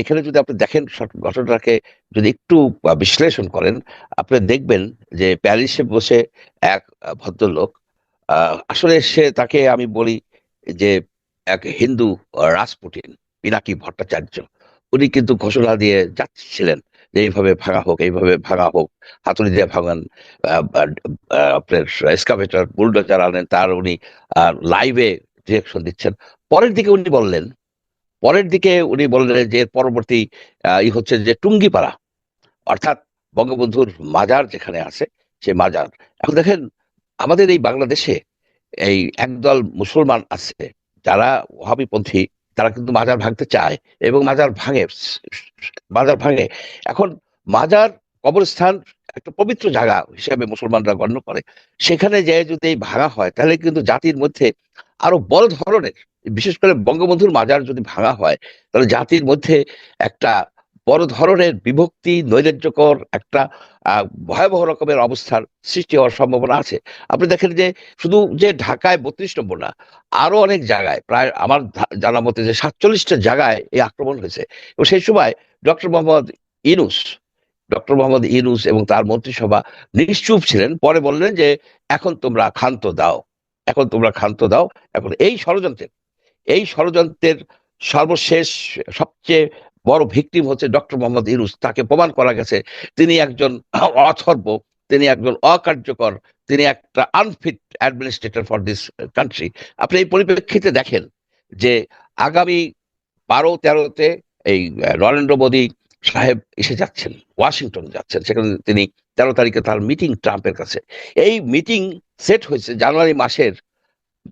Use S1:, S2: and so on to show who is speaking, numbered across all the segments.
S1: এখানে যদি আপনি দেখেন ঘটনাটাকে যদি একটু বিশ্লেষণ করেন, আপনি দেখবেন যে প্যারিসে বসে এক ভদ্রলোক আসলে সে তাকে আমি বলি যে এক হিন্দু রাজপুটিন পিনাকি ভট্টাচার্য। উনি কিন্তু ঘোষণা দিয়ে যাচ্ছিলেন যে এইভাবে ভাঙা হোক, এইভাবে ভাঙা হোক, হাতুড়ি দিয়ে ভাঙান আপনার এক্সকাভেটর, বুলডোজার আনেন, তার উনি লাইভে ডিরেকশন দিচ্ছেন। পরের দিকে উনি বললেন পরের দিকে উনি বললেন যে পরবর্তী ই হচ্ছে যে টুঙ্গিপাড়া। অর্থাৎ বঙ্গবন্ধুর মাজার যেখানে আছে, সে মাজার। এখন দেখেন, আমাদের এই বাংলাদেশে এই একদল মুসলমান আছে, যারা ওহাবিপন্থী, তারা কিন্তু মাজার ভাঙতে চায় এবং মাজার ভাঙে মাজার ভাঙে। এখন মাজার কবরস্থান একটা পবিত্র জায়গা হিসেবে মুসলমানরা গণ্য করে। সেখানে যে যদি এই ভাঙা হয়, তাহলে কিন্তু জাতির মধ্যে আরও বড় ধরনের, বিশেষ করে বঙ্গবন্ধুর মাজার যদি ভাঙা হয়, তাহলে জাতির মধ্যে একটা বড় ধরনের বিভক্তি, নৈরাজ্যকর একটা ভয়াবহ রকমের অবস্থার সৃষ্টি হওয়ার সম্ভাবনা আছে। আপনি দেখেন যে, শুধু যে ঢাকায় বত্রিশ নম্বর না, আরও অনেক জায়গায়, প্রায় আমার জানা মতে যে সাতচল্লিশটা জায়গায় এই আক্রমণ হয়েছে। এবং সেই সময় ডক্টর মোহাম্মদ ইনুস ডক্টর মোহাম্মদ ইনুস এবং তার মন্ত্রিসভা নিশ্চুপ ছিলেন। পরে বললেন যে, এখন তোমরা ক্ষান্ত দাও। এখন তোমরা ক্ষান্ত দাও। এখন এই ষড়যন্ত্রের এই ষড়যন্ত্রের সর্বশেষ, সবচেয়ে বড় ভিকটিম হচ্ছে ডক্টর মোহাম্মদ ইউনুস। তাকে প্রমাণ করা গেছে, তিনি একজন অথর্ব, তিনি একজন অকার্যকর, তিনি একটা unfit administrator for this country আপনি এই পরিপ্রেক্ষিতে দেখেন যে, আগামী বারো তেরোতে এই নরেন্দ্র মোদী সাহেব এসে যাচ্ছেন, ওয়াশিংটন যাচ্ছেন। সেখানে তিনি তেরো তারিখে তার মিটিং ট্রাম্পের কাছে। এই মিটিং সেট হয়েছে জানুয়ারি মাসের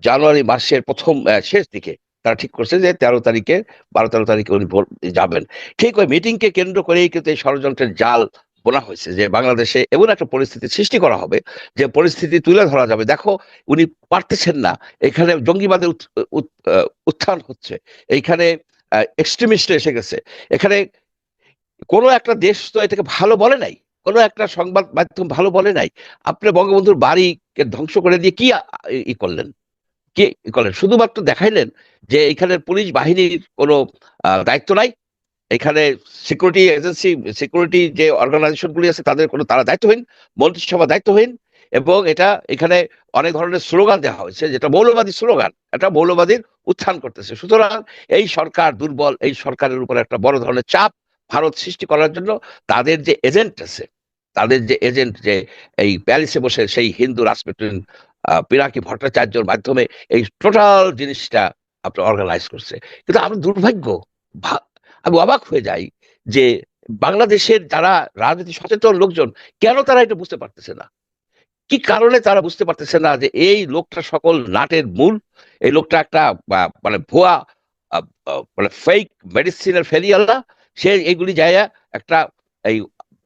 S1: জানুয়ারি মাসের প্রথম শেষ দিকে। তারা ঠিক করছে যে তেরো তারিখে, বারো তেরো তারিখে উনি যাবেন। ঠিক ওই মিটিংকে কেন্দ্র করেই কিন্তু এই ষড়যন্ত্রের জাল বোনা হয়েছে যে বাংলাদেশে এমন একটা পরিস্থিতি সৃষ্টি করা হবে যে পরিস্থিতি তুলে ধরা যাবে। দেখো, উনি পারতেছেন না। এখানে জঙ্গিবাদের উত- উত- উত্থান হচ্ছে। এইখানে এক্সট্রিমিস্ট এসে গেছে। এখানে কোনো একটা দেশ তো এটাকে ভালো বলে নাই, কোনো একটা সংবাদ মাধ্যম ভালো বলে নাই। আপনি বঙ্গবন্ধুর বাড়িকে ধ্বংস করে দিয়ে কি ই করলেন? কি করলেন? শুধুমাত্র দেখাইলেন যে এখানে পুলিশ বাহিনীর কোনো দায়িত্ব নাই, এখানে সিকিউরিটি এজেন্সি সিকিউরিটি যে অর্গানাইজেশন গুলি আছে তাদের কোনো, তারা দায়িত্বহীন, মন্ত্রিসভা দায়িত্বহীন, এবং এটা এখানে অনেক ধরনের স্লোগান দেওয়া হয়েছে, যেটা মৌলবাদী স্লোগান, এটা মৌলবাদীর উত্থান করতেছে। সুতরাং এই সরকার দুর্বল, এই সরকারের উপর একটা বড় ধরনের চাপ ভারত সৃষ্টি করার জন্য তাদের যে এজেন্ট আছে তাদের যে এজেন্ট যে এই প্যারিসে বসে সেই হিন্দু আহ, পিনাকি ভট্টাচার্যর মাধ্যমে এই টোটাল জিনিসটা আপনার অর্গানাইজ করছে। কিন্তু আমি দুর্ভাগ্য আমি অবাক হয়ে যাই যে বাংলাদেশের যারা রাজনীতি সচেতন লোকজন কেন তারা এটা বুঝতে পারতেছে না? কি কারণে তারা বুঝতে পারতেছে না যে এই লোকটা সকল নাটের মূল এই লোকটা একটা মানে ভুয়া মানে ফেক মেডিসিনের ফেরিয়াল্লা সে এইগুলি যায় একটা এই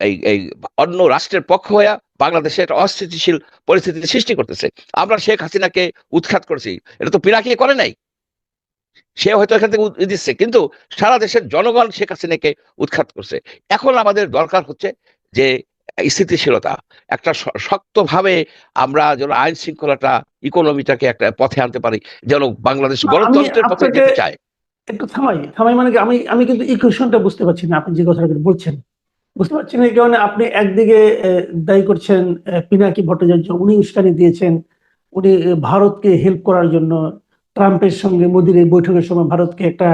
S1: এই এই অন্য রাষ্ট্রের পক্ষ হয়ে বাংলাদেশে একটা অস্থিতিশীল পরিস্থিতি সৃষ্টি করতেছে। আমরা শেখ হাসিনাকে উৎখাত করেছি। এটা তো পিনাকি করে নাই। সে হয়তো এখান থেকে দিচ্ছে। কিন্তু সারা দেশের জনগণ শেখ হাসিনাকে উৎখাত করছে। এখন আমাদের দরকার হচ্ছে যে স্থিতিশীলতা। একটা শক্তভাবে আমরা যেন আইন শৃঙ্খলাটা ইকোনমিটাকে একটা পথে আনতে পারি। যেন বাংলাদেশ গণতন্ত্রের পথে যেতে চায়।
S2: একটু থামাই থামাই মানে আমি আমি কিন্তু ইকুয়েশনটা বুঝতে পারছি না, আপনি যে কথাটা বলছেন। বুঝতে পারছি না এই কারণে আপনি একদিকে দায়ী করছেন পিনাকি ভট্টাচার্য, উনি উস্কানি দিয়েছেন, উনি ভারতকে হেল্প করার জন্য, ট্রাম্পের সঙ্গে মোদির এই বৈঠকের সময় ভারতকে একটা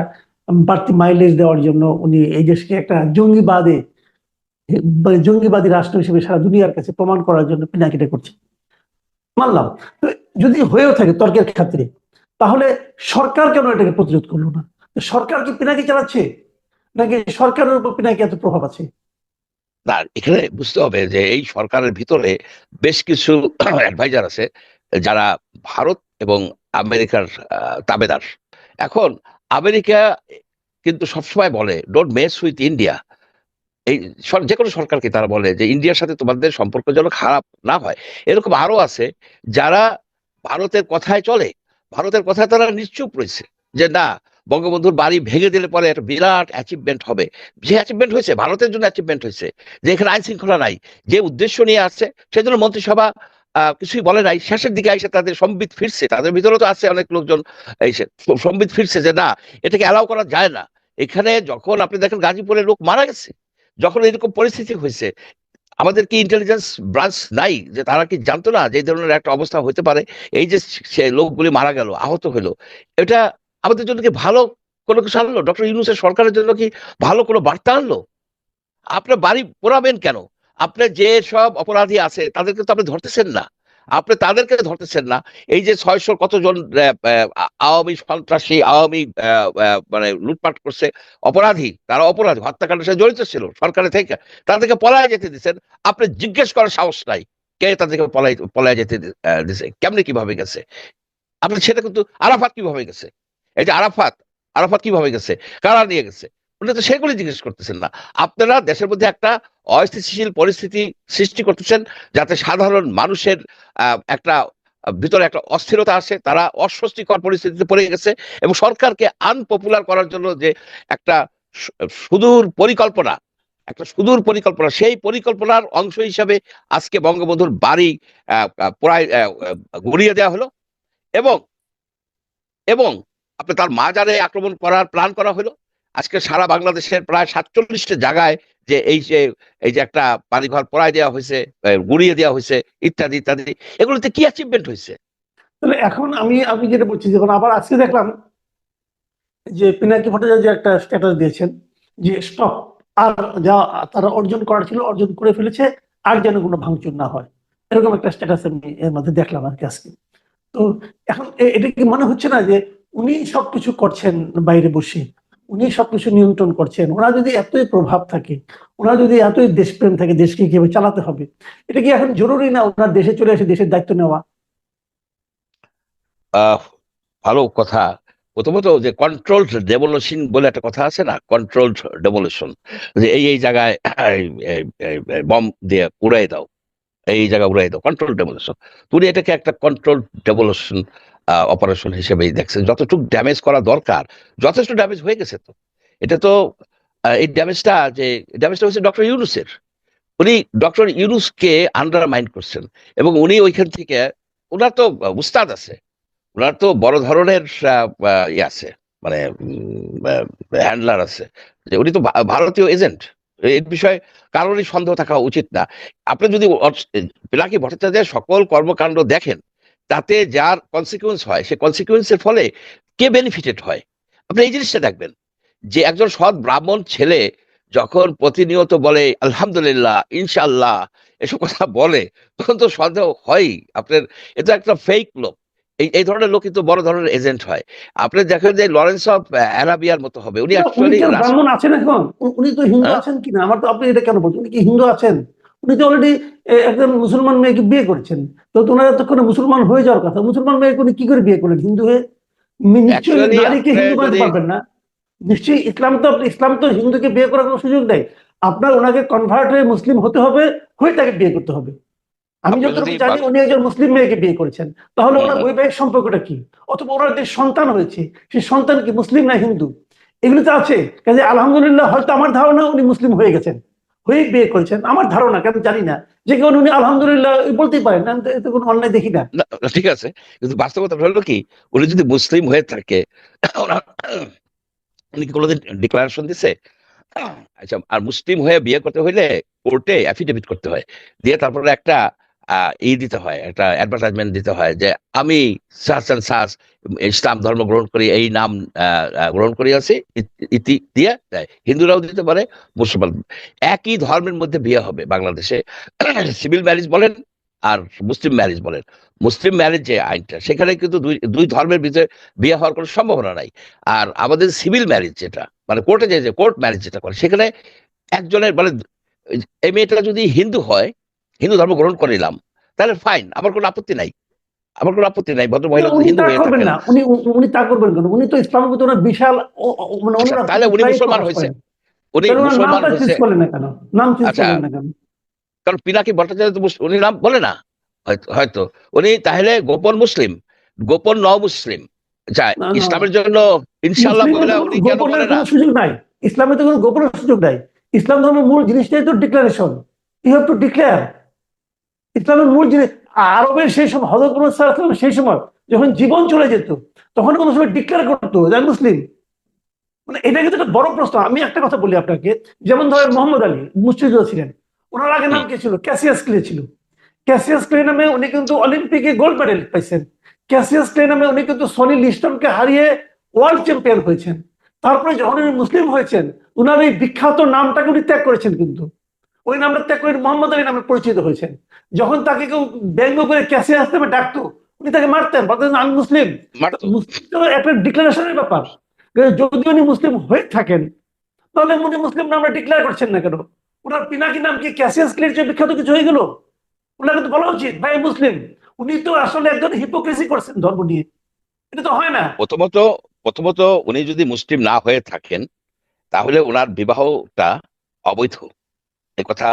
S2: বাড়তি মাইলেজ দেওয়ার জন্য উনি এই দেশকে একটা জঙ্গিবাদে মানে জঙ্গিবাদী রাষ্ট্র হিসেবে সারা দুনিয়ার কাছে প্রমাণ করার জন্য পিনাকিটা করছেন। মানলাম। যদি হয়েও থাকে তর্কের খাতিরে, তাহলে সরকার কেন এটাকে প্রতিরোধ করল না? সরকার কি পিনাকি চালাচ্ছে? নাকি সরকারের উপর পিনাকি এত প্রভাব আছে?
S1: না, এখানে বুঝতে হবে যে এই সরকারের ভিতরে বেশ কিছু অ্যাডভাইজার আছে, যারা ভারত এবং আমেরিকার তাবেদার। এখন আমেরিকা কিন্তু সবসময় বলে ডোন্ট মেস উইথ ইন্ডিয়া এই যে কোনো সরকারকে তারা বলে যে ইন্ডিয়ার সাথে তোমাদের সম্পর্ক যেন খারাপ না হয়। এরকম আরও আছে, যারা ভারতের কথায় চলে। ভারতের কথায় তারা নিশ্চুপ রয়েছে যে, না বঙ্গবন্ধুর বাড়ি ভেঙে দিলে পরে একটা বিরাট অ্যাচিভমেন্ট হবে। যে অ্যাচিভমেন্ট হয়েছে, ভারতের জন্য অ্যাচিভমেন্ট হয়েছে, যে এখানে আইন শৃঙ্খলা নাই, যে উদ্দেশ্য নিয়ে আসছে, সেজন্য মন্ত্রিসভা কিছুই বলে নাই। শেষের দিকে এসে তাদের সম্বিত ফিরছে, তাদের ভিতরে তো আছে অনেক লোকজন, এই সে- সম্বিত ফিরছে যে না, এটাকে অ্যালাউ করা যায় না। এখানে যখন আপনি দেখেন গাজীপুরে লোক মারা গেছে, যখন এরকম পরিস্থিতি হয়েছে, আমাদের কি ইন্টেলিজেন্স ব্রাঞ্চ নাই? যে তারা কি জানতো না যে ধরনের একটা অবস্থা হতে পারে? এই যে সে লোকগুলি মারা গেল, আহত হলো, এটা আমাদের জন্য কি ভালো কোনো কিছু আনলো? ডক্টর ইউনুসের সরকারের জন্য কি ভালো কোনো বার্তা আনলো? আপনার বাড়ি পোড়াবেন কেন? আপনার যে সব অপরাধী আছে, তাদেরকে তো আপনি ধরতেছেন না। আপনি তাদেরকে ধরতেছেন না। এই যে ছয়শো কতজন আওয়ামী সন্ত্রাসী, আওয়ামী মানে লুটপাট করছে, অপরাধী, তারা অপরাধী, হত্যাকাণ্ডের সাথে জড়িত ছিল, সরকারের থেকে। তাদেরকে পলায় যেতে দিচ্ছেন আপনি জিজ্ঞেস করার সাহস নাই। কে তাদেরকে পলাই পলায় যেতে দিছে? কেমনে কীভাবে গেছে? আপনি সেটা কিন্তু আরাফাত কীভাবে গেছে? এই যে আরাফাত আরাফাত কীভাবে গেছে? কারা নিয়ে গেছে? উনি তো সেগুলি জিজ্ঞেস করতেছেন না। আপনারা দেশের মধ্যে একটা অস্থিতিশীল পরিস্থিতি সৃষ্টি করতেছেন যাতে সাধারণ মানুষের একটা ভিতরে একটা অস্থিরতা আসে তারা অস্বস্তিকর পরিস্থিতিতে পড়ে গেছে এবং সরকারকে আনপপুলার করার জন্য যে একটা সুদূর পরিকল্পনা একটা সুদূর পরিকল্পনা সেই পরিকল্পনার অংশ হিসাবে আজকে বঙ্গবন্ধুর বাড়ি প্রায় আহ, দেওয়া হলো এবং এবং আপনি তার মাজারে আক্রমণ করার প্ল্যান করা হলো। আজকে সারা বাংলাদেশের প্রায় সাতচল্লিশটা জায়গায় যে এই যে এই যে একটা বাড়িঘর পড়ায় দেওয়া হয়েছে গুড়িয়ে দেওয়া হয়েছে, ইত্যাদি ইত্যাদি, এগুলোতে কি অ্যাচিভমেন্ট হয়েছে?
S2: এখন আমি আমি যেটা বলছি, যখন আবার আজকে দেখলাম যে পিনাকি ভট্টাচার্য একটা স্ট্যাটাস দিয়েছেন, যে স্টপ আর যা তারা অর্জন করার ছিল, অর্জন করে ফেলেছে, আর যেন কোনো ভাঙচুর না হয়। এরকম একটা স্ট্যাটাস আমি এর মধ্যে দেখলাম আর কি আজকে। তো এখন এটা কি মনে হচ্ছে না যে উনি সবকিছু করছেন বাইরে বসে। উনি সবকিছু নিয়ন্ত্রণ করছেন। ওনার যদি এতই প্রভাব থাকে, ওনার যদি এতই দেশপ্রেম থাকে, দেশকে কীভাবে চালাতে হবে? এটা কি এখন জরুরি না ওনার দেশে চলে এসে দেশের দায়িত্ব নেওয়া?
S1: ভালো কথা। প্রথমত যে কন্ট্রোলড ডেভলিউশন বলে একটা কথা আছে না? কন্ট্রোলড ডেভলিউশন যে এই এই জায়গায় বম দিয়ে উড়াই দাও। এই জায়গায় উড়াই দাও। কন্ট্রোল ডেভলিউশন তুমি এটাকে একটা কন্ট্রোল ডেভলিউশন অপারেশন হিসেবেই দেখছেন। যতটুকু ড্যামেজ করা দরকার, যথেষ্ট ড্যামেজ হয়ে গেছে তো। এটা তো এই ড্যামেজটা যে ড্যামেজটা হচ্ছে ডক্টর ইউনুসের। উনি ডক্টর ইউনুসকে আন্ডারমাইন্ড করছেন এবং উনি ওইখান থেকে ওনার তো উস্তাদ আছে ওনার তো বড় ধরনের ইয়ে আছে মানে হ্যান্ডলার আছে। যে উনি তো ভারতীয় এজেন্ট এর বিষয়ে কারোরই সন্দেহ থাকা উচিত না। আপনি যদি পিনাকি ভট্টাচার্যের সকল কর্মকাণ্ড দেখেন তাতে যার কনসিকুয়েন্স হয় সে কনসিকুয়েন্সের ফলে কে বেনিফিটেড হয়? আপনি এই জিনিসটা দেখবেন যে একজন সৎ ব্রাহ্মণ ছেলে যখন প্রতিনিয়ত বলে আলহামদুলিল্লাহ ইনশাল্লাহ এসব কথা বলে তখন তো সন্দেহ হয়ই। আপনার এটা একটা ফেক লোক। এই এই ধরনের লোক কিন্তু বড় ধরনের এজেন্ট হয়। আপনি দেখেন যে লরেন্স অফ অ্যারাবিয়ার মতো হবে। উনি অ্যাকচুয়ালি
S2: আছেন এখন? উনি তো হিন্দু
S1: হ্যাঁ?
S2: আছেন কিনা? আমার তো আপনি এটা কেন বলছেন? উনি কি হিন্দু আছেন? উনি তো অলরেডি একজন মুসলমান মেয়েকে বিয়ে করছেন। তো ওনারা এতক্ষণে মুসলমান হয়ে যাওয়ার কথা। মুসলমান মেয়েকে উনি কি করে বিয়ে করলেন? হিন্দু হয়ে? নিশ্চয়ই নারীকে হিন্দু বানাতে পারবেন না। নিশ্চয়ই ইসলাম তো ইসলাম তো হিন্দুকে বিয়ে করার কোনো সুযোগ দেয় আপনার ওনাকে কনভার্ট হয়ে মুসলিম হতে হবে হয়ে তাকে বিয়ে করতে হবে। আমি যতটুকু জানি উনি একজন মুসলিম মেয়েকে বিয়ে করেছেন। তাহলে ওনার বৈবাহিক সম্পর্কটা কি? অথবা ওনার যে সন্তান হয়েছে সেই সন্তান কি মুসলিম না হিন্দু? এগুলো তো আছে। কাজে আলহামদুলিল্লাহ হয়তো আমার ধারণা উনি মুসলিম হয়ে গেছেন। হয়ে বিয়ে করেছেন, আমার ধারণা কেন জানি না। যে কেউ উনি আলহামদুলিল্লাহ বলতেই পারেন আমি এতে কোনো অন্যায় দেখি না।
S1: ঠিক আছে। কিন্তু বাস্তবতা হলো কি, উনি যদি মুসলিম হয়ে থাকে, উনি কি কোনোদিন ডিক্লারেশন দিছে? আচ্ছা আর মুসলিম হয়ে বিয়ে করতে হইলে কোর্টে অ্যাফিডেভিট করতে হয়। দিয়ে তারপরে একটা ই দিতে হয়, একটা অ্যাডভার্টাইজমেন্ট দিতে হয় যে, আমি সাস অ্যান্ড সাস ইসলাম ধর্ম গ্রহণ করি, এই নাম গ্রহণ করি আছি ইতি দিয়ে দেয়। হিন্দুরাও দিতে পারে, মুসলমান একই ধর্মের মধ্যে বিয়ে হবে বাংলাদেশে। সিভিল ম্যারেজ বলেন আর মুসলিম ম্যারেজ বলেন। মুসলিম ম্যারেজ যে আইনটা, সেখানে কিন্তু দুই দুই ধর্মের ভিতরে বিয়ে হওয়ার কোনো সম্ভাবনা নাই। আর আমাদের সিভিল ম্যারেজ যেটা মানে কোর্টে যে, কোর্ট ম্যারেজ যেটা করে, সেখানে একজনের মানে এই মেয়েটা যদি হিন্দু হয় হিন্দু ধর্ম গ্রহণ করে নিলাম তাহলে ফাইন আমার কোনো আপত্তি নাই। আমার কোনো আপত্তি নাই ভদ্র মহিলা
S2: উনি
S1: হিন্দু হয়ে থাকেন।
S2: না উনি উনি তা করবেন কেন? উনি তো ইসলামের প্রতি ওনার বিশাল মানে
S1: আচ্ছা,
S2: অনুরাগ
S1: তাহলে উনি মুসলমান হয়েছে। উনি মুসলমান হয়েছে।
S2: নাম
S1: আচ্ছা।
S2: না কেন?
S1: কারণ পিনাকি ভট্টাচার্য উনি নাম বলে না। হয়তো- হয়তো। উনি তাহলে গোপন মুসলিম গোপন ন মুসলিম যা
S2: না।
S1: ইসলামের জন্য বলে উনি কেন বলে না?
S2: সুযোগ নাই। ইসলামে তো কোনো গোপনের সুযোগ নাই। ইসলাম ধর্মের মূল জিনিসটাই তো declaration you have to declare ইসলামের মূল জিনিস, আরবের সেই সময় হজরত ওয়াসাল্লাম সেই সময় যখন জীবন চলে যেত, তখন কোনো সময় ডিক্লেয়ার করতো যে মুসলিম। মানে এটা কিন্তু একটা বড় প্রশ্ন। আমি একটা কথা বলি আপনাকে। যেমন ধরেন মোহাম্মদ আলী মুষ্টিযোদ্ধা ছিলেন, ওনার আগে নাম কে ছিল? ক্যাসিয়াস ক্লে ছিল। ক্যাসিয়াস ক্লে নামে উনি কিন্তু অলিম্পিকে গোল্ড মেডেল পাইছেন। ক্যাসিয়াস ক্লে নামে উনি কিন্তু সনি লিস্টনকে হারিয়ে ওয়ার্ল্ড চ্যাম্পিয়ন হয়েছেন। তারপরে যখন উনি মুসলিম হয়েছেন, উনার এই বিখ্যাত নামটাকে উনি ত্যাগ করেছেন কিন্তু। ওই নামটা ত্যাগ করে মোহাম্মদ আলী নামে পরিচিত হয়েছেন। যখন তাকে কেউ ব্যঙ্গ করে ক্যাসিয়াস নামে ডাকতো উনি তাকে মারতেন। বলতেন আমি মুসলিম।
S1: মারতো।
S2: মুসলিম একটা ডিক্লারেশনের ব্যাপার। যদি উনি মুসলিম হয়ে থাকেন তাহলে উনি মুসলিম নামটা ডিক্লেয়ার করছেন না কেন? ওনার পিনাকি নাম কি ক্যাসিয়াস ক্লের চেয়ে বিখ্যাত কিছু হয়ে গেল? ওনাকে তো বলা উচিত ভাই মুসলিম। উনি তো আসলে একজন হিপোক্রেসি করছেন ধর্ম নিয়ে। এটা তো হয় না।
S1: প্রথমত প্রথমত উনি যদি মুসলিম না হয়ে থাকেন তাহলে ওনার বিবাহটা অবৈধ। কথা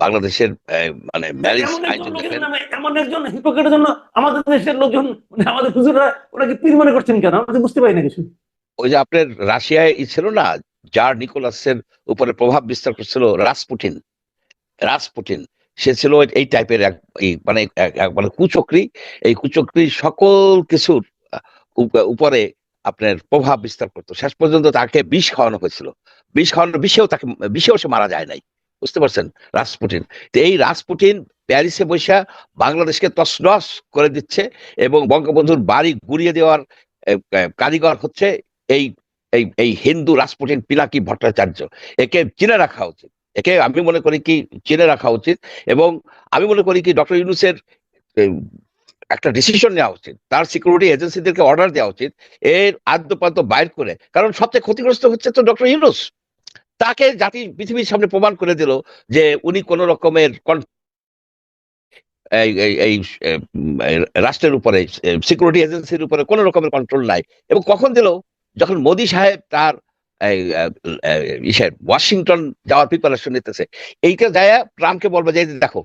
S1: বাংলাদেশের মানে ম্যারেজ
S2: এমন একজন হিপোক্রেটের জন্য আমাদের দেশের লোকজন মানে আমাদের হুজুররা ওনাকে পীর মনে করছেন কেন? আমরা বুঝতে পারি না কিছু।
S1: ওই যে আপনার রাশিয়ায় ই ছিল না জার নিকোলাসের উপরে প্রভাব বিস্তার করছিল রাসপুটিন রাসপুটিন সে ছিল এই টাইপের এক মানে মানে কুচক্রি। এই কুচক্রি সকল কিছুর উপরে আপনার প্রভাব বিস্তার করতো। শেষ পর্যন্ত তাকে বিষ খাওয়ানো হয়েছিল। বিষ খাওয়ানোর বিষেও তাকে বিষেও সে মারা যায় নাই। বুঝতে পারছেন? রাসপুটিন তো এই রাসপুটিন প্যারিসে বৈশা বাংলাদেশকে তছনছ করে দিচ্ছে এবং বঙ্গবন্ধুর বাড়ি গুড়িয়ে দেওয়ার কারিগর হচ্ছে এই এই এই হিন্দু রাসপুটিন পিলাকি ভট্টাচার্য। একে চিনে রাখা উচিত। একে আমি মনে করি কি চিনে রাখা উচিত এবং আমি মনে করি কি ডক্টর ইউনুসের একটা ডিসিশন নেওয়া উচিত। তার সিকিউরিটি এজেন্সিদেরকে অর্ডার দেওয়া উচিত। এর আদ্যপান্ত বাইর করে। কারণ সবচেয়ে ক্ষতিগ্রস্ত হচ্ছে তো ডক্টর ইউনুস। তাকে জাতি, পৃথিবীর সামনে প্রমাণ করে দিল যে উনি কোন রকমের এই রাষ্ট্রের উপরে সিকিউরিটি এজেন্সির উপরে কোন রকমের কন্ট্রোল নাই। এবং কখন দিল? যখন মোদি সাহেব তার ওয়াশিংটন যাওয়ার প্রিপারেশন নিতেছে। এইটা যায় ট্রাম্পকে বলবে যে দেখো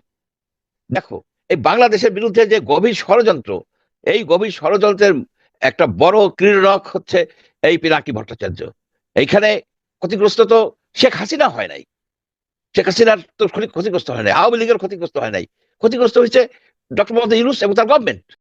S1: দেখো, এই বাংলাদেশের বিরুদ্ধে যে গভীর ষড়যন্ত্র, এই গভীর ষড়যন্ত্রের একটা বড় ক্রীড়ক হচ্ছে এই পিনাকি ভট্টাচার্য। এইখানে ক্ষতিগ্রস্ত তো শেখ হাসিনা হয় নাই। শেখ হাসিনার তো ক্ষতি- ক্ষতিগ্রস্ত হয় নাই। আওয়ামী লীগের ক্ষতিগ্রস্ত হয় নাই। ক্ষতিগ্রস্ত হয়েছে ডক্টর মোহাম্মদ ইউনুস এবং তার গভর্নমেন্ট